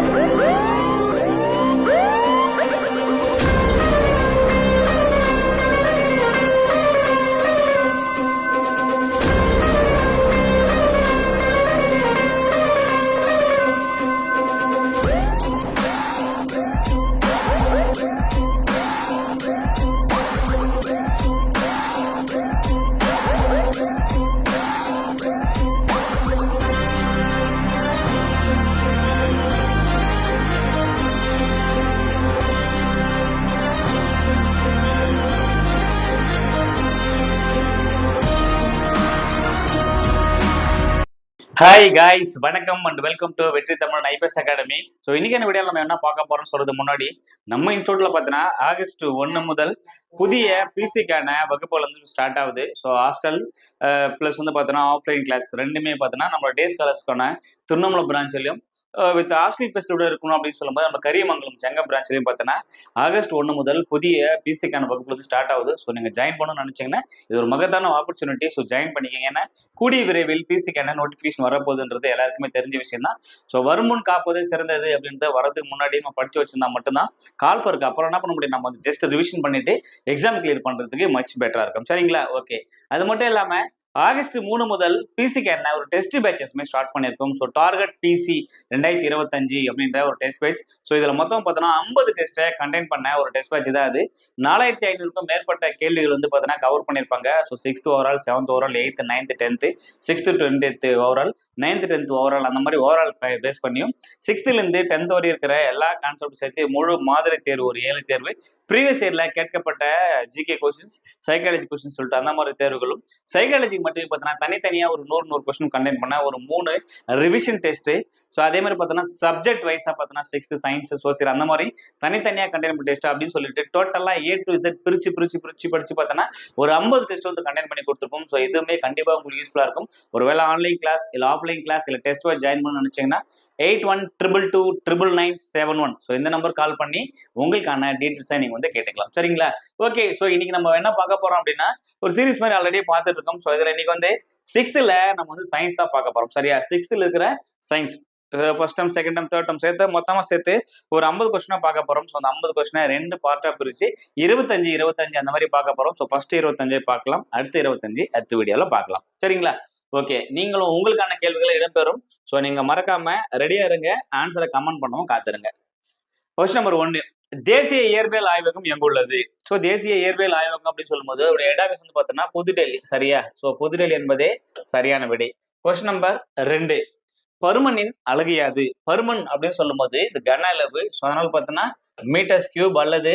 Woo! Hi guys வணக்கம் and welcome to Vetri Tamil IPS academy so இன்னைக்கான என்ன video நம்ம என்ன பார்க்க போறோம்னு சொல்றது முன்னாடி நம்ம இன்ஸ்டியூட்ல பார்த்தீங்கன்னா ஆகஸ்ட் ஒன்று முதல் புதிய பிசிக்கான வகுப்புகள் வந்து ஸ்டார்ட் ஆகுது. ஸோ ஹாஸ்டல் ப்ளஸ் வந்து பார்த்தீங்கன்னா ஆஃப்லைன் கிளாஸ் ரெண்டுமே பார்த்தீங்கன்னா நம்ம டே ஸ்காலர்ஸ்க்கான திருவண்ணாமலை பிரான்ச்லையும் வித் ஆஸ்லி ஃபெசிலிட்டி இருக்கணும் அப்படின்னு சொல்லும்போது நம்ம கரியமங்கலம் செங்க பிரான்ச்லையும் பார்த்தோன்னா ஆகஸ்ட் ஒன்று முதல் புதிய பிசிக்கான வகுப்பு வந்து ஸ்டார்ட் ஆகுது. ஸோ நீங்கள் ஜாயின் பண்ணணும்னு நினச்சிங்கன்னா இது ஒரு மகத்தான ஆப்பர்ச்சுனிட்டி ஸோ ஜாயின் பண்ணிக்கங்க. ஏன்னா கூடிய விரைவில் பிசிக்கான நோட்டிஃபிகேஷன் வரப்போகுதுன்றது எல்லாருக்குமே தெரிஞ்ச விஷயம் தான் ஸோ வருமுன் காப்பதே சிறந்தது அப்படின்றத வரதுக்கு முன்னாடி நம்ம படித்து வச்சிருந்தா மட்டும்தான். கால் ஃபருக்கு அப்புறம் என்ன பண்ண முடியும்? நம்ம வந்து ஜஸ்ட் ரிவிஷன் பண்ணிட்டு எக்ஸாம் கிளியர் பண்ணுறதுக்கு மச் பெட்டராக இருக்கும். சரிங்களா? ஓகே அது மட்டும் இல்லாமல் ஆகஸ்ட் மூணு முதல் பிசிக்கு என்ன? ஒரு டெஸ்ட் பேச்சஸ்மே ஸ்டார்ட் பண்ணியிருக்கோம். ஸோ டார்கெட் பிசி ரெண்டாயிரத்தி இருபத்தஞ்சு அப்படின்ற ஒரு டெஸ்ட் பேட்ச் ஸோ இதில் மொத்தம் பார்த்தோன்னா ஐம்பது டெஸ்ட்டை கண்டெயின் பண்ண ஒரு டெஸ்ட் பேட்ச் தான் அது. நாலாயிரத்தி ஐநூறுக்கும் மேற்பட்ட கேள்விகள் வந்து பார்த்தீங்கன்னா கவர் பண்ணியிருப்பாங்க. So sixth overall seventh overall eighth ninth tenth sixth twenty overall ninth tenth overall அந்த மாதிரி ஓவரால் பேஸ் பண்ணியும். சிக்ஸ்த்துலேருந்து டென்த் வரை இருக்கிற எல்லா கான்செப்டும் சேர்த்து முழு மாதிரி தேர்வு ஒரு ஏழு தேர்வு. ப்ரீவியஸ் இயரில் கேட்கப்பட்ட ஜிகே கொஸ்டின்ஸ் சைக்காலஜி கொஸ்டின் சொல்லிட்டு அந்த மாதிரி தேர்வுகளும். சைக்காலஜி மட்டுமே பார்த்தீங்கன்னா தனித்தனியாக ஒரு நூறு நூறு கொஸ்டின் கண்டென்ட் பண்ண ஒரு மூணு ரிவிஷன் டெஸ்ட்டு ஸோ அதே மாதிரி பார்த்தோன்னா சப்ஜெக்ட் வைஸாக பார்த்தோன்னா சிக்ஸ்த்து சயின்ஸ் சோசியல் அந்த மாதிரி தனித்தனியாக கண்டென்ட் டெஸ்ட் அப்படின்னு சொல்லிட்டு டோட்டலாக ஏ டு இசட் பிரிச்சு பிரிச்சு பிரிச்சு படிச்சு பார்த்தோன்னா ஒரு ஐம்பது டெஸ்ட் வந்து கண்டெயின் பண்ணி கொடுத்துருப்போம் ஸோ இதுவுமே கண்டிப்பாக உங்களுக்கு யூஸ்ஃபுல்லாக இருக்கும். ஒருவேளை ஆன்லைன் கிளாஸ் இல்லை ஆஃப்லைன் கிளாஸ் இல்லை டெஸ்ட் ஜாயின் பண்ணணும்னு நினச்சிங்கன்னா eight one triple two triple nine seven one so இந்த நம்பர் கால் பண்ணி உங்களுக்கான டீட்டெயில்ஸை நீங்கள் வந்து கேட்டுக்கலாம். சரிங்களா? ஓகே ஸோ இன்னைக்கு நம்ம என்ன பார்க்க போகிறோம் அப்படின்னா ஒரு சீரிஸ் மாதிரி ஆல்ரெடி பார்த்துட்டு இருக்கோம் ஸோ இதில் இன்னைக்கு வந்து சிக்ஸ்த்தில் நம்ம வந்து சயின்ஸ் தான் பார்க்க போகிறோம் சரியா? சிக்ஸ்த்தில் இருக்கிற science first time second time third time சேர்த்து மொத்தமாக சேர்த்து ஒரு ஐம்பது கொஸ்டினாக பார்க்க போகிறோம் ஸோ அந்த ஐம்பது கொஸ்டினை ரெண்டு பார்ட்டாக பிரித்து இருபத்தஞ்சு இருபத்தஞ்சு அந்த மாதிரி பார்க்க போகிறோம் ஸோ ஃபர்ஸ்ட் இருபத்தஞ்சு பார்க்கலாம். அடுத்து இருபத்தஞ்சு அடுத்த வீடியோவில் பார்க்கலாம். சரிங்களா? ஓகே நீங்களும் உங்களுக்கான கேள்விகளை இடம்பெறும். ஸோ நீங்க மறக்காம ரெடியா இருங்க. ஆன்சரை கமெண்ட் பண்ணவும் காத்துருங்க. கொஸ்டின் நம்பர் ஒன்று தேசிய இயற்பியல் ஆய்வகம் எங்குள்ளது ஸோ தேசிய இயற்பியல் ஆய்வகம் அப்படின்னு சொல்லும்போது அவருடைய ஹெட் வந்து பார்த்தோம்னா புதுடெல்லி. சரியா? ஸோ புதுடெல்லி என்பதே சரியான விடை. கொஸ்டின் நம்பர் ரெண்டு பருமனின் அழகியாது பருமன் அப்படின்னு சொல்லும்போது இது கன அளவு. ஸோ அதனால பார்த்தோம்னா மீட்டர்ஸ் கியூப் அல்லது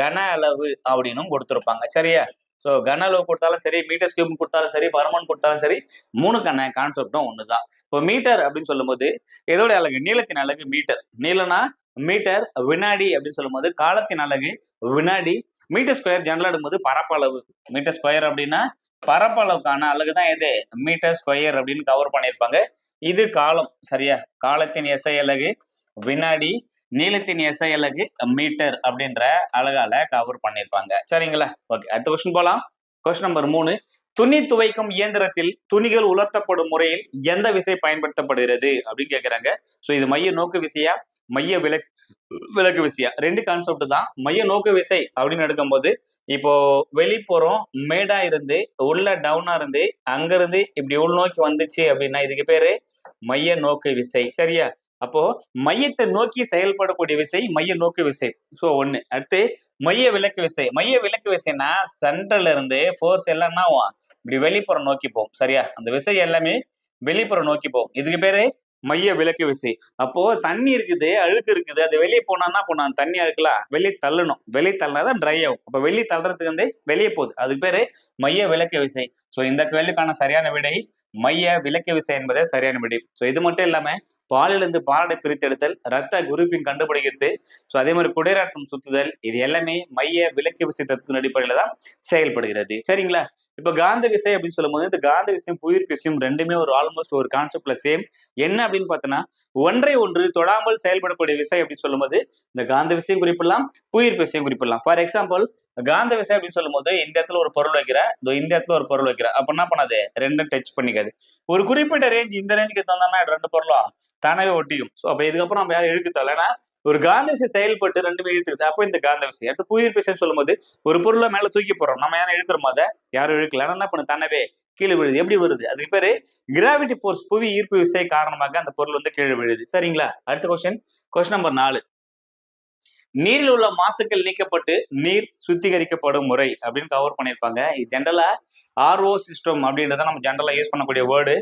கன அளவு அப்படின்னும் கொடுத்துருப்பாங்க. சரியா? ஸோ கன அளவு கொடுத்தாலும் சரி மீட்டர் கியூப் கொடுத்தாலும் சரி பரமன் கொடுத்தாலும் சரி மூணுக்கான கான்செப்டும் ஒன்று தான் இப்போ மீட்டர் அப்படின்னு சொல்லும்போது எதோட அழகு நீளத்தின் அழகு மீட்டர் நீளம்னா மீட்டர் வினாடி அப்படின்னு சொல்லும்போது காலத்தின் அழகு வினாடி. மீட்டர் ஸ்கொயர் ஜெனரல் எடுக்கும்போது பரப்பளவு. மீட்டர் ஸ்கொயர் அப்படின்னா பரப்பளவுக்கான அழகு தான் எது? மீட்டர் ஸ்கொயர் அப்படின்னு கவர் பண்ணியிருப்பாங்க. இது காலம் சரியா? காலத்தின் எஸ்ஐ அலகு வினாடி நீளத்தின் எஸ்ஐ அலகு மீட்டர் அப்படின்ற அழகால கவர் பண்ணியிருப்பாங்க. சரிங்களா? ஓகே அடுத்த கொஸ்டின் போலாம். கொஸ்டின் நம்பர் மூணு. துணி துவைக்கும் இயந்திரத்தில் துணிகள் உலர்த்தப்படும் முறையில் எந்த விசை பயன்படுத்தப்படுகிறது அப்படின்னு கேட்குறாங்க ஸோ இது மைய நோக்கு விசையா? மைய விலக்கு விலக்கு விசையா? ரெண்டு கான்செப்ட் தான். மைய நோக்கு விசை அப்படின்னு எடுக்கும்போது இப்போ வெளிப்புறம் மேடா இருந்து உள்ள டவுனா இருந்து அங்கிருந்து இப்படி உள்நோக்கி வந்துச்சு அப்படின்னா இதுக்கு பேரு மைய நோக்கு விசை. சரியா? அப்போ மையத்தை நோக்கி செயல்படக்கூடிய விசை மைய நோக்கு விசை. ஸோ ஒண்ணு. அடுத்து மைய விலக்கு விசை. மைய விலக்கு விசைனா சென்ட்ரல்ல இருந்து ஃபோர்ஸ் எல்லாம் என்ன ஆகும் இப்படி வெளிப்புறம் நோக்கி போகும். சரியா? அந்த விசை எல்லாமே வெளிப்புறம் நோக்கி போகும். இதுக்கு பேரு மைய விளக்கு விசை. அப்போ தண்ணி இருக்குது அழுக்கு இருக்குது. அது வெளியே போனான்னா போனா தண்ணி அழுக்கலாம் வெளியே தள்ளணும். வெளியே தள்ளினாதான் ட்ரை ஆகும். அப்ப வெளியே தள்ளுறதுக்கு வந்து வெளியே போகுது. அதுக்கு பேரு மைய விளக்கு விசை. ஸோ இந்த கேள்விக்கான சரியான விடை மைய விளக்கு விசை என்பதே சரியான விடை. ஸோ இது மட்டும் இல்லாம பாலிலிருந்து பாலடை பிரித்தெடுத்தல் ரத்த குரூப்பிங் கண்டுபிடிக்கிறது. ஸோ அதே மாதிரி குடைராட்டம் சுத்துதல் இது எல்லாமே மைய விலக்கு விசை தத்துவ அடிப்படையில் தான் செயல்படுகிறது. சரிங்களா? இப்போ காந்த விசை அப்படின்னு சொல்லும்போது இந்த காந்த விசையும் புயிர் விசையும் ரெண்டுமே ஒரு ஆல்மோஸ்ட் ஒரு கான்செப்ட்ல சேம் என்ன அப்படின்னு பார்த்தோன்னா ஒன்றை ஒன்று தொடாமல் செயல்படக்கூடிய விசை அப்படின்னு சொல்லும்போது இந்த காந்த விசையும் குறிப்பிடலாம் புயிர் விசையும் குறிப்பிடலாம். ஃபார் எக்ஸாம்பிள் காந்த விசை அப்படின்னு சொல்லும்போது இந்த இடத்துல ஒரு பொருள் வைக்கிற இந்த இடத்துல ஒரு பொருள் வைக்கிற. அப்ப என்ன பண்ணாது? ரெண்டும் டச் பண்ணிக்காது. ஒரு குறிப்பிட்ட ரேஞ்ச் இந்த ரேஞ்சுக்கு தந்தோம்னா ரெண்டு பொருளும் தானாவே ஒட்டிக்கும். ஸோ அப்ப இதுக்கப்புறம் நம்ம யாரும் இழுக்க தலைனா ஏன்னா ஒரு காந்த விசை செயல்பட்டு ரெண்டுமே இழுத்துக்குது. அப்போ இந்த காந்த விசை அடுத்து புயல் விசை சொல்லும்போது ஒரு பொருளை மேல தூக்கி போடுறோம். நம்ம யாரும் இழுக்கிற அதை? யாரும் இழுக்கல. என்ன பண்ணு? தானவே கீழே விழுது. எப்படி வருது அதுக்கு பேரு கிராவிட்டி ஃபோர்ஸ் புவி ஈர்ப்பு விசை காரணமாக அந்த பொருள் வந்து கீழே விழுது. சரிங்களா? அடுத்த கொஸ்டின் கொஸ்டின் நம்பர் நாலு. நீரில் உள்ள மாசுக்கள் நீக்கப்பட்டு நீர் சுத்திகரிக்கப்படும் முறை அப்படின்னு கவர் பண்ணியிருப்பாங்க. இது ஜென்ரலா ஆர்ஓ சிஸ்டம் அப்படின்றத நம்ம ஜென்ரலாக யூஸ் பண்ணக்கூடிய வேர்டு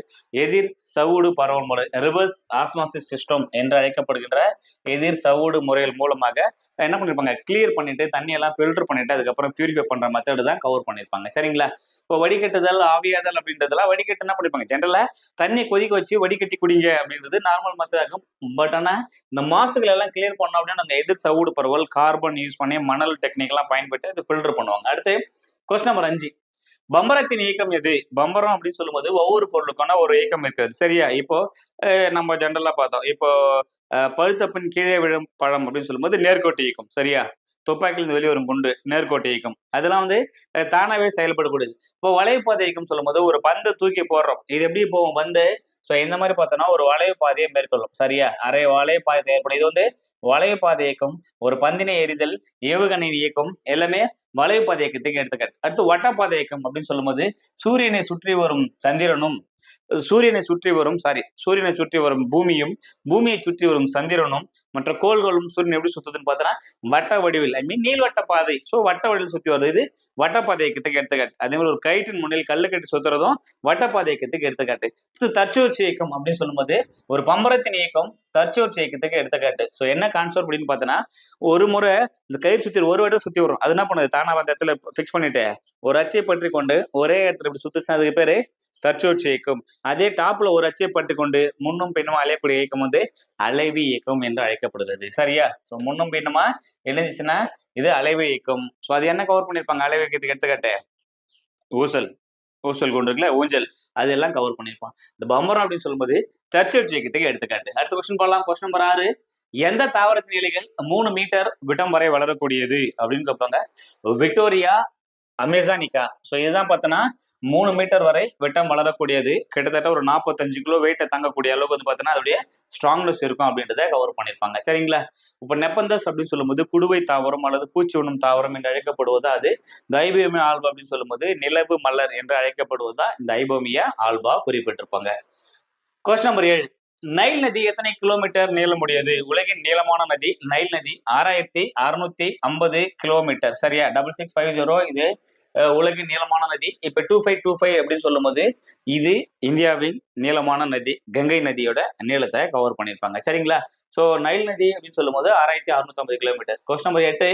எதிர் சவுடு பரவல் முறை ரிவர்ஸ் ஆஸ்மாசிஸ் சிஸ்டம் என்று அழைக்கப்படுகின்ற எதிர் சவுடு முறைகள் மூலமாக என்ன பண்ணிருப்பாங்க? கிளியர் பண்ணிட்டு தண்ணியெல்லாம் ஃபில்டர் பண்ணிட்டு அதுக்கப்புறம் பியூரிஃபை பண்ணுற மெத்தடு தான் கவர் பண்ணியிருப்பாங்க சரிங்களா? இப்போ வடிகட்டுதல் ஆவியாதல் அப்படின்றதெல்லாம் வடிகட்டு என்ன பண்ணிருப்பாங்க? ஜென்ரலாக தண்ணி கொதிக்க வச்சு வடிகட்டி குடிங்க அப்படின்றது நார்மல் மெத்தடாகும் பட் ஆனால் இந்த மாசுகள் எல்லாம் கிளியர் பண்ணோம் அப்படின்னா நாங்கள் எதிர் சவுடு பரவல் கார்பன் யூஸ் பண்ணி மணல் டெக்னிக் எல்லாம் பயன்படுத்தி அது ஃபில்டர் பண்ணுவாங்க. அடுத்து கொஸ்டின் நம்பர் அஞ்சு. பம்பரத்தின் இயக்கம் எது? பம்பரம் அப்படின்னு சொல்லும்போது ஒவ்வொரு பொருளுக்கான ஒரு இயக்கம் இருக்குது சரியா? இப்போ அஹ், நம்ம ஜென்ரலா பார்த்தோம். இப்போ பழுத்தப்பின் கீழே விழும் பழம் அப்படின்னு சொல்லும்போது நேர்கோட்டு இயக்கம். சரியா? துப்பாக்கியிலிருந்து வெளியே வரும் குண்டு நேர்கோட்டு இயக்கம். அதெல்லாம் வந்து தானாகவே தானாவே செயல்படக்கூடியது. இப்போ வளைவுப்பாதை இயக்கம் சொல்லும்போது ஒரு பந்தை தூக்கி போடுறோம். இது எப்படி போகும் பந்து. ஸோ இந்த மாதிரி பார்த்தோம்னா ஒரு வளைவு பாதையை மேற்கொள்ளும். சரியா? அரை வளைவு பாதை ஏற்படும் இது வந்து வளைவு பாதை இயக்கம் ஒரு பந்தினை எறிதல் ஏவுகணை இயக்கம் எல்லாமே வளைவு பாதை இயக்கத்துக்கு எடுத்துக்காட்டு. அடுத்து வட்டப்பாதை இயக்கம் அப்படின்னு சொல்லும்போது சூரியனை சுற்றி வரும் சந்திரனும் சூரியனை சுற்றி வரும் சாரி சூரியனை சுற்றி வரும் பூமியும் பூமியை சுற்றி வரும் சந்திரனும் மற்ற கோள்களும் சூரியன் எப்படி சுத்துதுன்னு பார்த்தோன்னா வட்ட வடிவில் ஐ மீன் நீள்வட்ட பாதை. ஸோ வட்ட வடிவில் சுற்றி வருது இது வட்டப்பாதையை இயக்கத்துக்கு எடுத்துக்காட்டு. அதே மாதிரி ஒரு கயிற்றின் முன்னில் கல்லு கட்டி சுத்துறதும் வட்டப்பாதையை இயக்கத்துக்கு எடுத்துக்காட்டு. இது தற்சுழற்சி இயக்கம் அப்படின்னு சொல்லும்போது ஒரு பம்பரத்தின் இயக்கம் தற்சுழற்சி இயக்கத்துக்கு எடுத்துக்காட்டு. ஸோ என்ன கான்செப்ட் அப்படின்னு பார்த்தோன்னா ஒரு முறை இந்த கயிறு சுற்றி ஒரு வட்டம் சுற்றி வரும். அது என்ன பண்ணுது? தானா அந்த இடத்துல ஃபிக்ஸ் பண்ணிட்டு ஒரு அச்சையை பற்றி கொண்டு ஒரே இடத்துல இப்படி சுத்துச்சுன்னா அதுக்கு பேரு தற்சூழ்ச்சி இயக்கம். அதே டாப்ல ஒரு அச்சை பட்டுக்கொண்டு கொண்டு முன்னும் பின்னும் அலையக்கூடிய இயக்கம் வந்து அலைவி இயக்கம் என்று அழைக்கப்படுகிறது. சரியா? ஸோ முன்னும் பின்னுமா எழுந்துச்சுன்னா இது அலைவு இயக்கம். ஸோ அது என்ன கவர் பண்ணியிருப்பாங்க அலைவு இயக்கத்துக்கு எடுத்துக்காட்டு. ஊசல். ஊசல் கொண்டு இருக்குல்ல ஊஞ்சல். அதெல்லாம் கவர் பண்ணியிருப்பான் இந்த பம்பரம் அப்படின்னு சொல்லும்போது தற்சூழ்ச்சி இயக்கத்துக்கு எடுத்துக்காட்டு. அடுத்த கொஸ்டின் போடலாம். கொஸ்டின் நம்பர் ஆறு. எந்த தாவரத்தின் இலைகள் மூணு மீட்டர் விட்டம் வரை வளரக்கூடியது அப்படின்னு கேட்பாங்க. விக்டோரியா அமேசானிக்கா. ஸோ இதுதான் பார்த்தோன்னா மூணு மீட்டர் வரை வெட்டம் வளரக்கூடியது. கிட்டத்தட்ட ஒரு நாற்பத்தஞ்சு கிலோ வெயிட்டை தாங்கக்கூடிய அளவுக்கு வந்து பார்த்தோன்னா அதோடைய ஸ்ட்ராங்னஸ் இருக்கும் அப்படின்றத கவர் பண்ணியிருப்பாங்க. சரிங்களா? இப்போ நெப்பந்தஸ் அப்படின்னு சொல்லும்போது குடுவை தாவரம் அல்லது பூச்சி உண்ணும் தாவரம் என்று அழைக்கப்படுவது அது? இந்த ஆல்பா அப்படின்னு சொல்லும்போது நிலவு மலர் என்று அழைக்கப்படுவதா? இந்த ஐபோமியா ஆல்பா குறிப்பிட்டிருப்பாங்க. கொஸ்டின் நம்பர் ஏழு. நைல் நதி எத்தனை கிலோமீட்டர் நீளமுடையது? உலகின் நீளமான நதி நைல் நதி ஆறாயிரத்தி அறுநூத்தி ஐம்பது கிலோமீட்டர். சரியா? டபுள் சிக்ஸ் ஃபைவ் ஜீரோ இது உலகின் நீளமான நதி. இப்ப டூ ஃபைவ் டூ ஃபைவ் அப்படின்னு சொல்லும்போது இது இந்தியாவின் நீளமான நதி கங்கை நதியோட நீளத்தை கவர் பண்ணியிருப்பாங்க. சரிங்களா? சோ நைல் நதி அப்படின்னு சொல்லும்போது ஆறாயிரத்தி அறுநூத்தி ஐம்பது கிலோமீட்டர். கொஸ்டின் நம்பர் எட்டு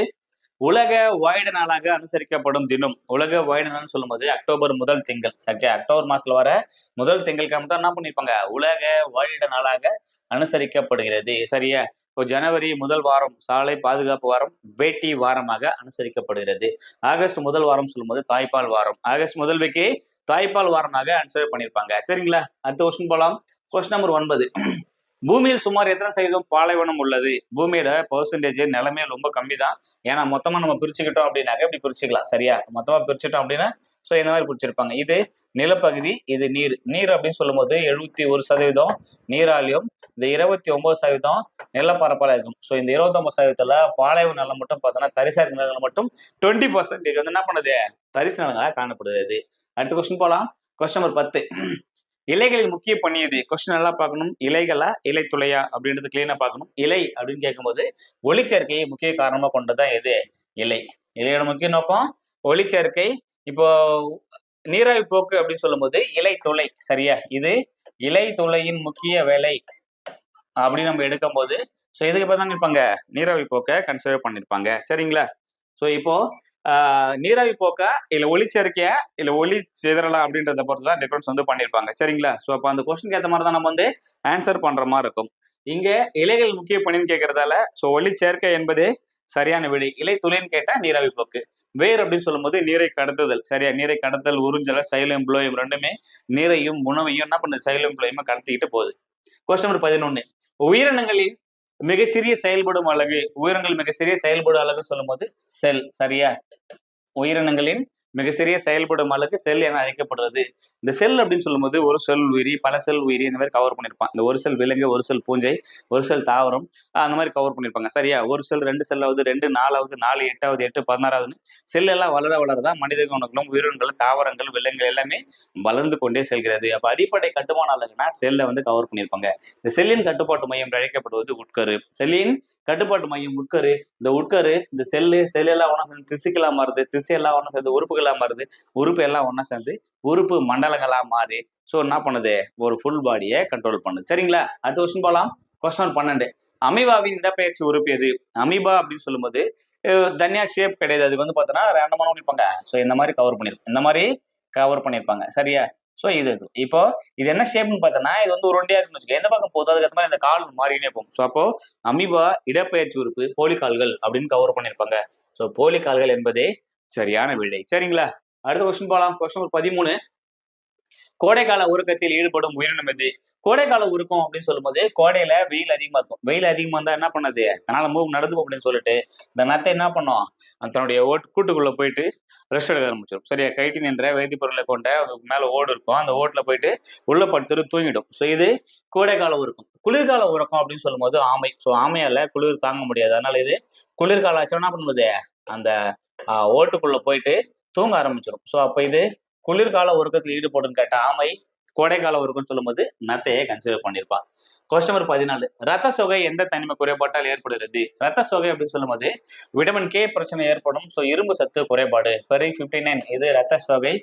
உலக வாயுட நாளாக அனுசரிக்கப்படும் தினம். உலக வாயுட நாள்னு சொல்லும்போது அக்டோபர் முதல் திங்கள். சரி அக்டோபர் மாசத்துல வர முதல் திங்கள்காம தான் என்ன பண்ணிருப்பாங்க? உலக வாயுட நாளாக அனுசரிக்கப்படுகிறது. சரியா? இப்போ ஜனவரி முதல் வாரம் சாலை பாதுகாப்பு வாரம் வேட்டி வாரமாக அனுசரிக்கப்படுகிறது. ஆகஸ்ட் முதல் வாரம் சொல்லும்போது தாய்ப்பால் வாரம். ஆகஸ்ட் முதல் வைக்கி தாய்ப்பால் வாரமாக அனுசரி பண்ணியிருப்பாங்க சரிங்களா? அடுத்த கொஸ்டின் போலாம். கொஸ்டின் நம்பர் ஒன்பது. பூமியில் சுமார் எத்தனை சதவீதம் பாலைவனம் உள்ளது? பூமியோட பர்சன்டேஜ் நிலமே ரொம்ப கம்மி தான் ஏன்னா மொத்தமா நம்ம பிரிச்சுக்கிட்டோம் அப்படின்னாக்க இப்படி பிரிச்சுக்கலாம் சரியா? மொத்தமா பிரிச்சுட்டோம் அப்படின்னா ஸோ இந்த மாதிரி பிரிச்சிருப்பாங்க. இது நிலப்பகுதி இது நீர். நீர் அப்படின்னு சொல்லும்போது எழுபத்தி ஒரு சதவீதம் நீராலையும் இந்த இருபத்தி ஒன்பது சதவீதம் நிலப்பரப்பால இருக்கும். ஸோ இந்த இருபத்தொன்பது சதவீதத்துல பாலைவன நிலம் மட்டும் பார்த்தோன்னா தரிசார் நிலங்கள் மட்டும் டுவெண்ட்டி பர்சன்டேஜ் வந்து என்ன பண்ணுது? தரிசு நிலங்களாக காணப்படுகிறது. அடுத்த கொஸ்டின் போலாம். கொஸ்டின் நம்பர் பத்து. இலைகளில் முக்கிய பணி இது கொஸ்டின் நல்லா பார்க்கணும். இலைகளா? இலை துளையா அப்படின்றது கிளீனா பார்க்கணும். இலை அப்படின்னு கேட்கும்போது ஒளிச்சேர்க்கையை முக்கிய காரணமா கொண்டதான் எது? இலை. இலையோட முக்கிய நோக்கம் ஒளிச்சேர்க்கை. இப்போ நீராவி போக்கு அப்படின்னு சொல்லும்போது இலை துளை சரியா? இது இலை துளையின் முக்கிய வேலை அப்படின்னு நம்ம எடுக்கும்போது ஸோ இதுக்கு பார்த்தா இருப்பாங்க. நீராவி போக்கை கன்சிடர் பண்ணியிருப்பாங்க சரிங்களா? ஸோ இப்போ நீராவி போக்க இல்ல ஒளிச்சேர்க்கையா இல்ல ஒளி சிதறலா அப்படின்றத பொறுத்து தான் டிஃபரன்ஸ் வந்து பண்ணியிருப்பாங்க. சரிங்களா? ஸோ அப்போ அந்த கொஸ்டினுக்கு ஏற்ற மாதிரி தான் நம்ம வந்து ஆன்சர் பண்ற மாதிரி இருக்கும். இங்க இலைகள் முக்கிய பணின்னு கேட்கறதால ஸோ ஒளி சேர்க்கை என்பது சரியான விடை. இலை துளைன்னு கேட்டா நீராவி போக்கு. வேர் அப்படின்னு சொல்லும்போது நீரை கடத்துதல். சரியா? நீரை கடத்தல் உறிஞ்சல சைலம் புளோயம் ரெண்டுமே நீரையும் உணவையும் என்ன பண்ணுது? சைலம் புளோயமா கடத்திக்கிட்டு போகுது. கொஸ்டின் நம்பர் பதினொன்னு. உயிரினங்களின் மிகச்சிறிய செயல்படும் அழகு உயிரினங்கள் மிகச்சிறிய செயல்படும் அலகு சொல்லும்போது செல் சரியா? உயிரினங்களின் மிக சிறிய செயல்படும் அளவுக்கு செல் என அழைக்கப்படுறது. இந்த செல் அப்படின்னு சொல்லும்போது ஒரு செல் உயிரி பல செல் உயிரி இந்த மாதிரி கவர் பண்ணியிருப்பான் இந்த ஒரு செல் விலங்கு ஒரு செல் பூஞ்சை ஒரு செல் தாவரம் அந்த மாதிரி கவர் பண்ணியிருப்பாங்க சரியா? ஒரு செல் ரெண்டு செல்லாவது ரெண்டு நாலாவது நாலு எட்டாவது எட்டு பதினாறாவதுன்னு செல் எல்லாம் வளர வளரதான் மனித குணங்களும் உயிரினங்கள் தாவரங்கள் விலங்குகள் எல்லாமே வளர்ந்து கொண்டே செல்கிறது. அப்ப அடிப்படை கட்டுமான அலகுனா செல்லை வந்து கவர் பண்ணியிருப்பாங்க இந்த செல்லின் கட்டுப்பாட்டு மையம் அழைக்கப்படுவது உட்கரு. செல்லின் கட்டுப்பாட்டு மையம் உட்கரு. இந்த உட்கரு இந்த செல்லு செல் எல்லாம் ஒன்றா சேர்ந்து திசுக்களா மாறுது. திசை எல்லாம் ஒன்றா சேர்ந்து உறுப்புகள் மாறுது. உறுப்பு எல்லாம் ஒன்றா சேர்ந்து உறுப்பு மண்டலங்களா மாறி ஸோ என்ன பண்ணுது? ஒரு ஃபுல் பாடியை கண்ட்ரோல் பண்ணுது. சரிங்களா? அடுத்த கொஸ்டின் போகலாம் கொஸ்டின் பன்னெண்டு. அமீபாவின் இடப்பெயர்ச்சி உறுப்பு எது? அமீபா அப்படின்னு சொல்லும்போது தனியா ஷேப் கிடையாது. அதுக்கு வந்து பார்த்தோன்னா ரேண்டமான பண்ணிருப்பாங்க ஸோ இந்த மாதிரி கவர் பண்ணிருப்பாங்க இந்த மாதிரி கவர் பண்ணியிருப்பாங்க சரியா? ஸோ இது இது. இப்போ இது என்ன ஷேப்னு பார்த்தோன்னா இது வந்து உருண்டையா இருக்குன்னு வச்சுக்கோ எந்த பக்கம் போதும் அதுக்கு மாதிரி இந்த கால் மாறினே போகும். ஸோ அப்போ அமீபா இடப்பெயர்ச்சி உறுப்பு போலிக்கால்கள் அப்படின்னு கவர் பண்ணியிருப்பாங்க ஸோ போலிக்கால்கள் என்பதே சரியான விடை. சரிங்களா? அடுத்த கொஸ்டின் போகலாம் கொஸ்டின் பதிமூணு. கோடைக்கால உருக்கத்தில் ஈடுபடும் உயிரினம் எது? கோடைக்கால உருக்கம் அப்படின்னு சொல்லும்போது கோடையில வெயில் அதிகமா இருக்கும். வெயில் அதிகமா இருந்தா என்ன பண்ணது? தன்னால மூவ் நடந்து போகும் அப்படின்னு சொல்லிட்டு இந்த நத்தை என்ன பண்ணும்? தன்னுடைய ஓட்டு கூட்டுக்குள்ள போயிட்டு ரெஸ்ட் எடுக்க ஆரம்பிச்சிடும் சரியா? கைட்டின் என்ற வேதிப்பொருளை கொண்ட அதுக்கு மேல ஓடு இருக்கும். அந்த ஓட்டுல போயிட்டு உள்ள படுத்துட்டு தூங்கிடும். ஸோ இது கோடைக்கால உருக்கம். குளிர்கால உறக்கம் அப்படின்னு சொல்லும்போது ஆமை. ஸோ ஆமையால குளிர் தாங்க முடியாது. அதனால இது குளிர்கால ஆச்சு என்ன பண்ணுவது அந்த ஓட்டுக்குள்ள போயிட்டு தூங்க ஆரம்பிச்சிடும் ஸோ அப்ப இது குளிர்கால உருக்கத்தில் ஈடுபடுன்னு கேட்ட ஆமை கோடைக்கால உருக்கம் சொல்லும்போது நத்தையே கன்சிடர் பண்ணியிருப்பான் கொஸ்டின் நம்பர் பதினாலு. ரத்த சோகை எந்த தனிமை குறைபாட்டால் ஏற்படுகிறது? ரத்த சோகை அப்படின்னு சொல்லும்போது விட்டமின் கே பிரச்சனை ஏற்படும். ஸோ இரும்பு சத்து குறைபாடு. ஃபெரி ஃபிஃப்டி நைன் இது ரத்த சோகை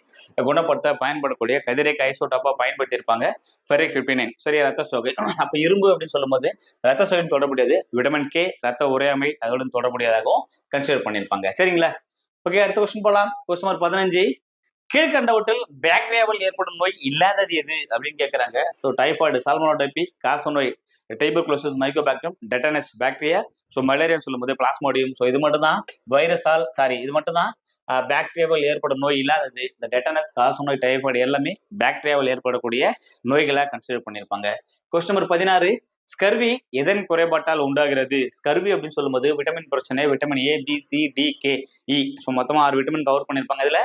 குணப்படுத்த பயன்படக்கூடிய கதிரை கைசோட்டாப்பாக பயன்படுத்தியிருப்பாங்க. ஃபெரி ஃபிஃப்டி நைன் சரி ரத்த சோகை. அப்போ இரும்பு அப்படின்னு சொல்லும்போது ரத்த சோகைன்னு தொடர்புடையது விட்டமின் கே ரத்த உரையாமை அதோடு தொடர்புடையதாகவும் கன்சிடர் பண்ணியிருப்பாங்க. சரிங்களா? ஓகே அடுத்த கொஸ்டின் போகலாம் கொஸ்டின் நம்பர் பதினஞ்சு. கீழ்கண்டவற்றில் பேக்டீரியாவில் ஏற்படும் நோய் இல்லாதது எது அப்படின்னு கேட்குறாங்க ஸோ டைஃபாய்டு சால்மோனோடைபி காச நோய் டைபோக்ளோசிஸ் மைக்கோபாக்டீரியம் டெட்டனஸ் பாக்டீரியா ஸோ மலேரியான்னு சொல்லும்போது பிளாஸ்மோடியம் ஸோ இது மட்டும் தான் வைரஸால் சாரி இது மட்டும் தான் பாக்டீரியாவில் ஏற்படும் நோய் இல்லாதது. இந்த டெட்டனஸ் காசு நோய் டைஃபாய்டு எல்லாமே பாக்டீரியாவில் ஏற்படக்கூடிய நோய்களை கன்சிடர் பண்ணியிருப்பாங்க. கொஸ்டின் நம்பர் பதினாறு. ஸ்கர்வி எதன் குறைபாட்டால் உண்டாகிறது? ஸ்கர்வி அப்படின்னு சொல்லும்போது விட்டமின் பிரச்சனை vitamin A B C D K E so மொத்தமாக ஆறு விட்டமின் கவர் பண்ணியிருப்பாங்க இதுல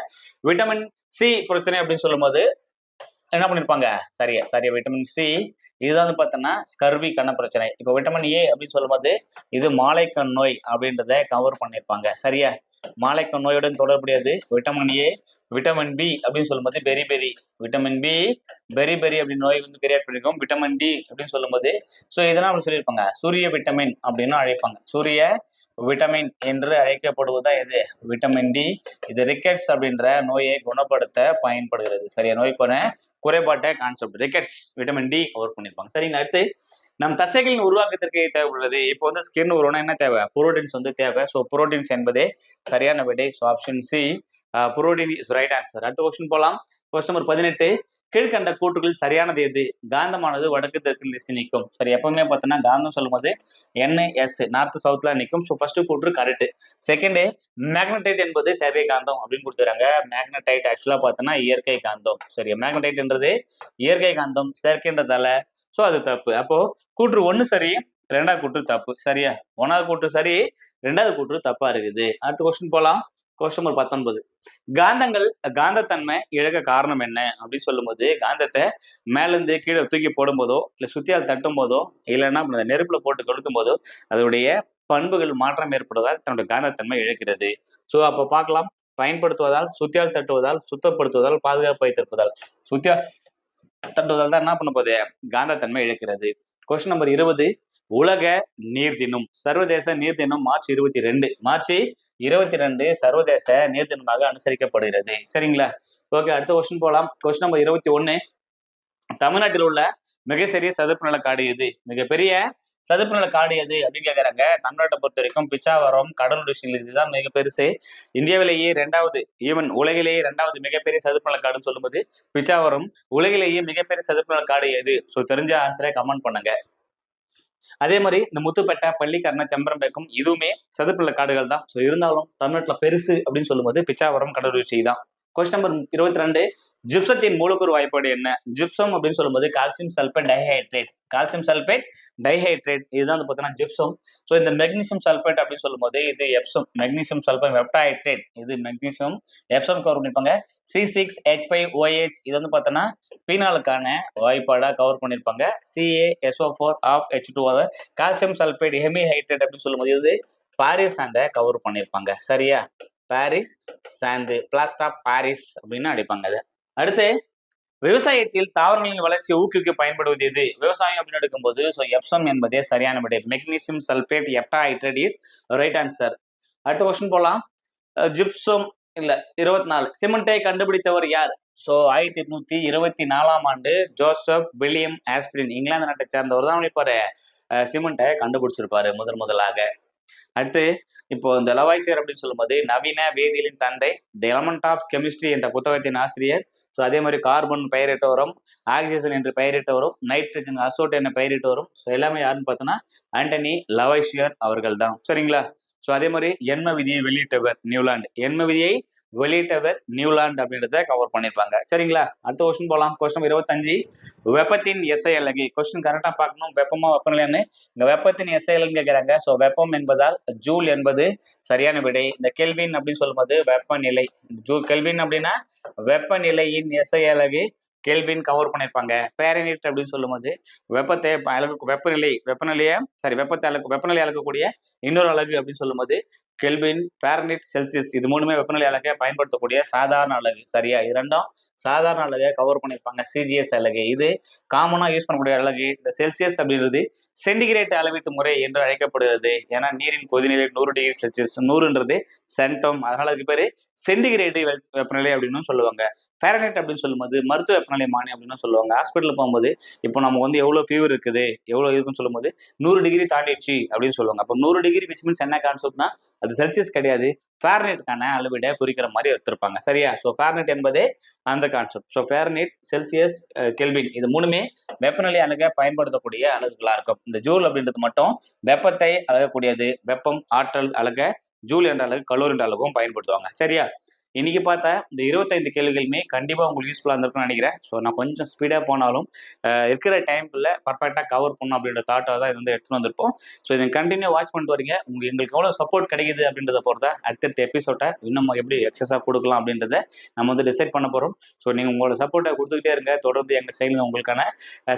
விட்டமின் சி பிரச்சனை அப்படின்னு சொல்லும்போது என்ன பண்ணிருப்பாங்க? சரியா சரியா. விட்டமின் சி இதுதான் வந்து பார்த்தோன்னா ஸ்கர்வி கண்ண பிரச்சனை. இப்போ விட்டமின் ஏ அப்படின்னு சொல்லும்போது இது மாலைக்கண் நோய் அப்படின்றத கவர் பண்ணியிருப்பாங்க சரியா? மாலைக்க நோயுடன் தொடர்புடையது. விட்டமின் ஏ விட்டமின் பி அப்படின்னு சொல்லும்போது பெரி பெரி விட்டமின் பி பெரி பெரி அப்படின்னு நோய் வந்து கிரியேட் பண்ணிருக்கோம் விட்டமின் டி அப்படின்னு சொல்லும்போது ஸோ இதெல்லாம் அப்படி சொல்லியிருப்பாங்க. சூரிய விட்டமின் அப்படின்னு அழைப்பாங்க. சூரிய விட்டமின் என்று அழைக்கப்படுவதா எது? விட்டமின் டி இது ரிக்கெட்ஸ் அப்படின்ற நோயை குணப்படுத்த பயன்படுகிறது. சரியா? நோய்க்கான குறைபாட்ட concept rickets vitamin D cover பண்ணியிருப்பாங்க. சரிங்க அடுத்து நம் தசைகளின் உருவாக்கத்திற்கு தேவைப்படுறது இப்போ வந்து ஸ்கின் உருவனா என்ன தேவை? புரோட்டீன்ஸ் வந்து தேவை. ஸோ புரோட்டீன்ஸ் என்பதே சரியான விடை. So option C protein is right answer அடுத்த கொஸ்டின் போகலாம் கொஸ்டின் நம்பர் பதினெட்டு கீழ்கண்ட கூற்றுகளில் சரியானது எது? காந்தமானது வடக்கு தெற்கு திசை நிற்கும் சரி எப்பவுமே பார்த்தோன்னா காந்தம் சொல்லும்போது என்எஸ் நார்த் சவுத்ல நிற்கும் ஸோ ஃபர்ஸ்ட் கூற்று கரெக்ட் செகண்டு மேக்னடைட் என்பது செவ்வை காந்தம் அப்படின்னு கொடுத்துறாங்க மேக்னடைட் ஆக்சுவலா பார்த்தோன்னா இயற்கை காந்தம். சரி மேக்னடைட்ன்றது இயற்கை காந்தம். செயற்கைன்றதால. ஸோ அது தப்பு. அப்போ கூற்று ஒன்று சரி ரெண்டாவது கூற்று தப்பு. சரியா? ஒன்றாவது கூற்று சரி ரெண்டாவது கூற்று தப்பா இருக்குது. அடுத்த கொஸ்டின் போகலாம் கொஸ்டின் நம்பர் பத்தொன்பது. காந்தங்கள் காந்தத்தன்மை இழக்க காரணம் என்ன? அப்படின்னு சொல்லும்போது காந்தத்தை மேலேருந்து கீழே தூக்கி போடும்போதோ இல்லை சுத்தியால் தட்டும் போதோ இல்லைன்னா அந்த நெருப்புல போட்டு கொடுக்கும் போதோ அதனுடைய பண்புகள் மாற்றம் ஏற்படுவதால் தன்னுடைய காந்தத்தன்மை இழக்கிறது. ஸோ அப்போ பார்க்கலாம். பயன்படுத்துவதால் சுத்தியால் தட்டுவதால் சுத்தப்படுத்துவதால் பாதுகாப்பு வைத்திருப்பதால் சுத்தியால் தட்டுவதால் தான் என்ன பண்ண போகுது? காந்தத்தன்மை இழக்கிறது. கொஸ்டின் நம்பர் இருபது. உலக நீர் தினம். சர்வதேச நீர் தினம் மார்ச் இருபத்தி ரெண்டு. மார்ச் இருபத்தி ரெண்டு சர்வதேச நீர் தினமாக அனுசரிக்கப்படுகிறது. சரிங்களா? ஓகே அடுத்த கொஸ்டின் போகலாம் கொஸ்டின் நம்பர் இருபத்தி ஒன்று தமிழ்நாட்டில் உள்ள மிகச்சிறிய சதுப்பு நில காடு மிகப்பெரிய சதுப்பு நில காடு எது அப்படின்னு கேட்குறாங்க தமிழ்நாட்டை பொறுத்த வரைக்கும் பிச்சாவரம் கடலூர் விஷயங்கள் இதுதான் மிக பெருசு இந்தியாவிலேயே ரெண்டாவது ஈவன் உலகிலேயே ரெண்டாவது மிகப்பெரிய சதுப்பு நில காடுன்னு சொல்லும்போது பிச்சாவரம் உலகிலேயே மிகப்பெரிய சதுப்பு நில காடு எது? ஸோ தெரிஞ்ச ஆன்சரை கமெண்ட் பண்ணுங்க. அதே மாதிரி இந்த முத்துப்பேட்டை பள்ளிக்கரணை செம்பரம்பேக்கம் இதுவுமே சதுப்புநில காடுகள் தான். ஸோ இருந்தாலும் தமிழ்நாட்டில் பெருசு அப்படின்னு சொல்லும்போது பிச்சாவரம் கடலூர் தான். கொஸ்டின் நம்பர் இருபத்தி ரெண்டு ஜிப்சத்தின் மூலக்கூறு வாய்ப்பாடு என்ன? ஜிப்சம் அப்படின்னு சொல்லும்போது calcium sulphate dihydrate calcium sulphate dihydrate இதுதான் வந்து பார்த்தீங்கன்னா ஜிப்சம் ஸோ இந்த மெக்னீசியம் சல்பேட் அப்படின்னு சொல்லும்போது இது எப்சம் மெக்னீசியம் சல்பேட் வெப்டாஹைட்ரேட் இது மெக்னீசியம் எப்சம் கவர் பண்ணிருப்பாங்க. C six H five OH இது வந்து பார்த்தோன்னா பீனாலுக்கான வாய்ப்பாடாக கவர் பண்ணியிருப்பாங்க CA SO four of H two calcium sulphate hemihydrate அப்படின்னு சொல்லும்போது இது பாரிஸ் சாந்தை கவர் பண்ணியிருப்பாங்க சரியா? பாரிஸ் சாந்து பிளாஸ்ட் ஆஃப் பாரிஸ் அப்படின்னு அடிப்பாங்க அது. அடுத்து விவசாயத்தில் தாவரங்களின் வளர்ச்சியை ஊக்குவிக்க பயன்படுவது எது? விவசாயம் அப்படின்னு எடுக்கும்போது ஸோ எப்சம் என்பதே சரியான விடை. Magnesium sulphate heptahydrate is right answer அடுத்த கொஸ்டின் போகலாம் ஜிப்சம் இல்ல இருபத்தி நாலு சிமெண்டை கண்டுபிடித்தவர் யார்? ஸோ ஆயிரத்தி எட்நூத்தி இருபத்தி நாலாம் ஆண்டு ஜோசப் வில்லியம் ஆஸ்பிரின். இங்கிலாந்து நாட்டை சேர்ந்தவர் தான் இப்போ சிமெண்ட்டை கண்டுபிடிச்சிருப்பாரு முதல் முதலாக. அடுத்து இப்போ இந்த லவாய்சர் அப்படின்னு சொல்லும்போது நவீன வேதியிலின் தந்தை தி எலமெண்ட் ஆஃப் கெமிஸ்ட்ரி என்ற புத்தகத்தின் ஆசிரியர். ஸோ அதே மாதிரி கார்பன் பெயரிட்டு வரும் ஆக்சிஜன் என்று பெயரிட்டு வரும் நைட்ரஜன் அசோட் என பெயரிட்டு வரும் ஸோ எல்லாமே யாருன்னு பார்த்தோன்னா ஆண்டனி லவாய்சியர் அவர்கள் தான் சரிங்களா? ஸோ அதே மாதிரி எண்ம விதியை வெளியிட்டவர் நியூலாந்து எண்ம விதியை வெளியிட்டவர் நியூலாந்து அப்படின்றத கவர் பண்ணியிருப்பாங்க சரிங்களா? அடுத்த கொஸ்டின் போகலாம் கொஸ்டின் இருபத்தஞ்சு. வெப்பத்தின் எஸ்ஐ அலகு. கொஸ்டின் கரெக்டாக பார்க்கணும். வெப்பமா வெப்பநிலைன்னு. இங்கே வெப்பத்தின் எஸ்ஐ அலகுன்னு கேட்குறாங்க ஸோ வெப்பம் என்பதால் ஜூல் என்பது சரியான விடை. இந்த கெல்வின் அப்படின்னு சொல்லும்போது வெப்பநிலை. ஜூ கெல்வின் அப்படின்னா வெப்பநிலையின் எஸ்ஐ அலகு. கெல்வின் கவர் பண்ணியிருப்பாங்க பேரனிட் அப்படின்னு சொல்லும்போது வெப்பத்தை அளவுக்கு வெப்பநிலை வெப்பநிலையை சாரி வெப்பத்தை அளவுக்கு வெப்பநிலை அளக்கக்கூடிய இன்னொரு அழகு அப்படின்னு சொல்லும்போது கெல்வின் பேரனிட் செல்சியஸ் இது மூணுமே வெப்பநிலை அலகை பயன்படுத்தக்கூடிய சாதாரண அளவு சரியா? இது ரெண்டும் சாதாரண அழகை கவர் பண்ணியிருப்பாங்க சிஜிஎஸ் அழகு. இது காமனாக யூஸ் பண்ணக்கூடிய அழகு. இந்த செல்சியஸ் அப்படின்றது சென்டிகிரேட் அளவீட்டு முறை என்று அழைக்கப்படுகிறது. ஏன்னா நீரின் கொதிநிலை நூறு டிகிரி செல்சியஸ் நூறுன்றது சென்டம் அதனால அதுக்கு பேர் சென்டிகிரேட் வெப்பநிலை அப்படின்னு சொல்லுவாங்க. ஃபேரனைட் அப்படின்னு சொல்லும்போது மருத்துவ வெப்பநிலை மானி அப்படின்னு சொல்லுவாங்க. ஹாஸ்பிட்டல் போகும்போது இப்போ நம்ம வந்து எவ்வளோ ஃபீவர் இருக்குது எவ்வளோ இருக்குன்னு சொல்லும்போது நூறு டிகிரி தாண்டிடுச்சு அப்படின்னு சொல்லுவாங்க. அப்போ நூறு டிகிரி விச் மீன்ஸ் என்ன கான்செப்ட்னா அது செல்சியஸ் கிடையாது. ஃபேரனைட்கான அளவிட குறிக்கிற மாதிரி எடுத்திருப்பாங்க. சரியா? ஸோ ஃபேரனைட் என்பதே அந்த concept so Fahrenheit Celsius Kelvin இது மூணுமே வெப்பநிலை அணுக பயன்படுத்தக்கூடிய அலகுகளா இருக்கும். இந்த ஜூல் அப்படின்றது மட்டும் வெப்பத்தை அழகக்கூடியது. வெப்பம் ஆற்றல் அழக ஜூல் என்ற அளவு கலோர் என்ற அளவும் பயன்படுத்துவாங்க. சரியா? இன்னைக்கு பார்த்தா இந்த இருபத்தைந்து கேள்விகளுமே கண்டிப்பாக உங்களுக்கு யூஸ்ஃபுல்லாக இருந்திருக்கும்னு நினைக்கிறேன். ஸோ நான் கொஞ்சம் ஸ்பீடாக போனாலும் இருக்கிற டைம்குள்ள பர்ஃபெக்டாக கவர் பண்ணும் அப்படின்ற தாட்டாக தான் இது வந்து எடுத்துகிட்டு வந்திருப்போம். ஸோ இதை கண்டினியூ வாட்ச் பண்ணிட்டு வரீங்க. உங்களுக்கு எங்களுக்கு எவ்வளோ சப்போர்ட் கிடைக்குது அப்படின்றத பொறுத்த அடுத்தடுத்த எபிசோட்டை இன்னும் எப்படி எக்ஸஸாக கொடுக்கலாம் அப்படின்றத நம்ம வந்து டிசைட் பண்ண போகிறோம் ஸோ நீங்கள் உங்களோட சப்போர்ட்டை கொடுத்துக்கிட்டே இருங்க. தொடர்ந்து எங்கள் சைடில் உங்களுக்கான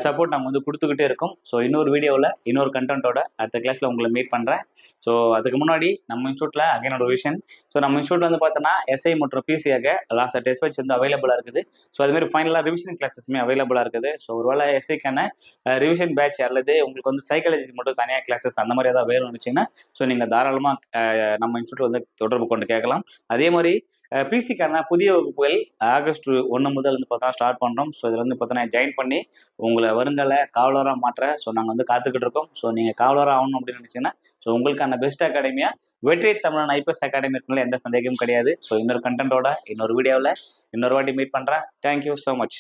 சப்போர்ட் நம்ம வந்து கொடுத்துக்கிட்டே இருக்கோம். ஸோ இன்னொரு வீடியோவில் இன்னொரு கண்டென்ட்டோட அடுத்த கிளாஸில் உங்களை மீட் பண்ணுறேன் ஸோ அதுக்கு முன்னாடி நம்ம இன்ஸ்டியூட்டில் அகைனோட விஷன் ஸோ நம்ம இன்ஸ்டியூட் வந்து பார்த்தோன்னா எஸ்ஐ மற்றும் பிசியாக லாஸ்ட் டெஸ்ட் பேட்ச் வந்து அவைலபிளாக இருக்குது. ஸோ அதுமாதிரி ஃபைனலாக ரிவிஷன் கிளாஸஸுமே அவைலபிளாக இருக்குது. ஸோ ஒருவேளை எஸ்ஐக்கான ரிவிஷன் பேட்ச் அல்லது உங்களுக்கு வந்து சைக்காலஜி மட்டும் தனியாக கிளாஸஸ் அந்த மாதிரி ஏதாவது வேணும்னு வச்சிங்கன்னா ஸோ நீங்கள் தாராளமாக நம்ம இன்ஸ்டியூட்டில் வந்து தொடர்பு கொண்டு கேட்கலாம். அதே மாதிரி பிசிக்கான புதிய வகுப்புகள் ஆகஸ்ட் ஒன்று முதல் வந்து பார்த்தா ஸ்டார்ட் பண்ணுறோம் ஸோ இதில் வந்து பார்த்தோன்னா ஜாயின் பண்ணி உங்களை வருங்கால காவலராக மாற்ற ஸோ நாங்கள் வந்து காத்துக்கிட்டு இருக்கோம். ஸோ நீங்கள் காவலராக ஆகணும் அப்படின்னு நினச்சிங்கன்னா ஸோ உங்களுக்கான பெஸ்ட் அகாடமியாக வெற்றி தமிழன் ஐபிஎஸ் அகாடமி இருக்குனால எந்த சந்தேகமும் கிடையாது. ஸோ இன்னொரு கண்டென்ட்டோட இன்னொரு வீடியோவில் இன்னொரு வாட்டி மீட் பண்ணுறேன் தேங்க்யூ ஸோ மச்